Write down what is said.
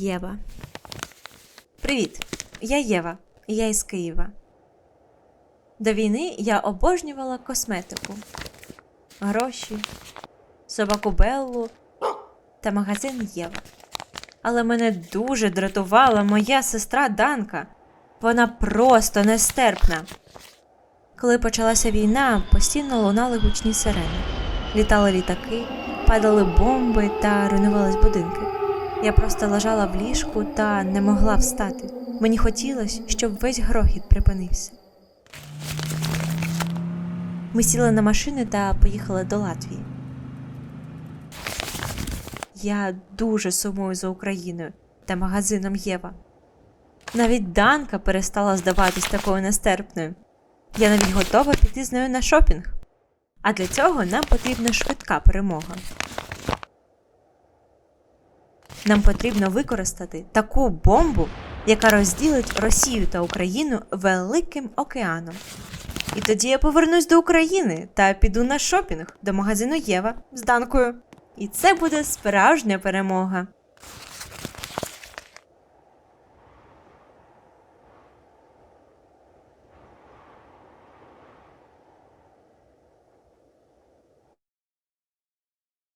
Єва. Привіт! Я Єва. Я із Києва. До війни я обожнювала косметику, гроші, собаку Беллу та магазин Єва. Але мене дуже дратувала моя сестра Данка. Вона просто нестерпна. Коли почалася війна, постійно лунали гучні сирени. Літали літаки, падали бомби та руйнувались будинки. Я просто лежала в ліжку та не могла встати. Мені хотілося, щоб весь грохіт припинився. Ми сіли на машини та поїхали до Латвії. Я дуже сумую за Україною та магазином Єва. Навіть Данка перестала здаватись такою нестерпною. Я навіть готова піти з нею на шопінг. А для цього нам потрібна швидка перемога. Нам потрібно використати таку бомбу, яка розділить Росію та Україну великим океаном. І тоді я повернусь до України та піду на шопінг до магазину Єва з Данкою. І це буде справжня перемога.